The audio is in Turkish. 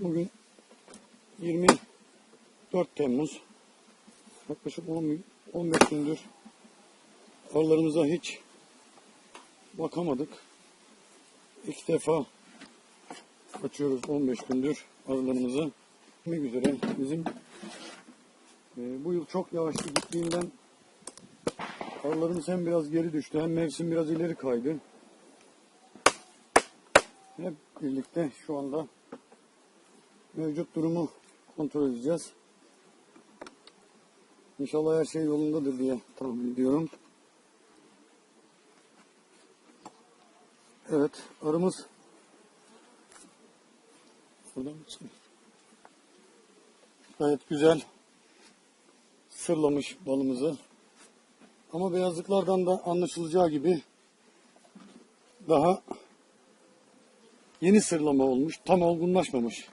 Bugün 24 Temmuz. Yaklaşık 10, 15 gündür arılarımıza hiç bakamadık. İlk defa açıyoruz 15 gündür arılarımızı. Ne üzere bizim e, bu yıl çok yağışlı gittiğinden arılarımız hem biraz geri düştü hem mevsim biraz ileri kaydı. Hep birlikte şu anda mevcut durumu kontrol edeceğiz. İnşallah her şey yolundadır diye tahmin ediyorum. Evet, arımız buradan çıkıyor? Gayet güzel sırlamış balımızı. Ama beyazlıklardan da anlaşılacağı gibi daha yeni sırlama olmuş, tam olgunlaşmamış.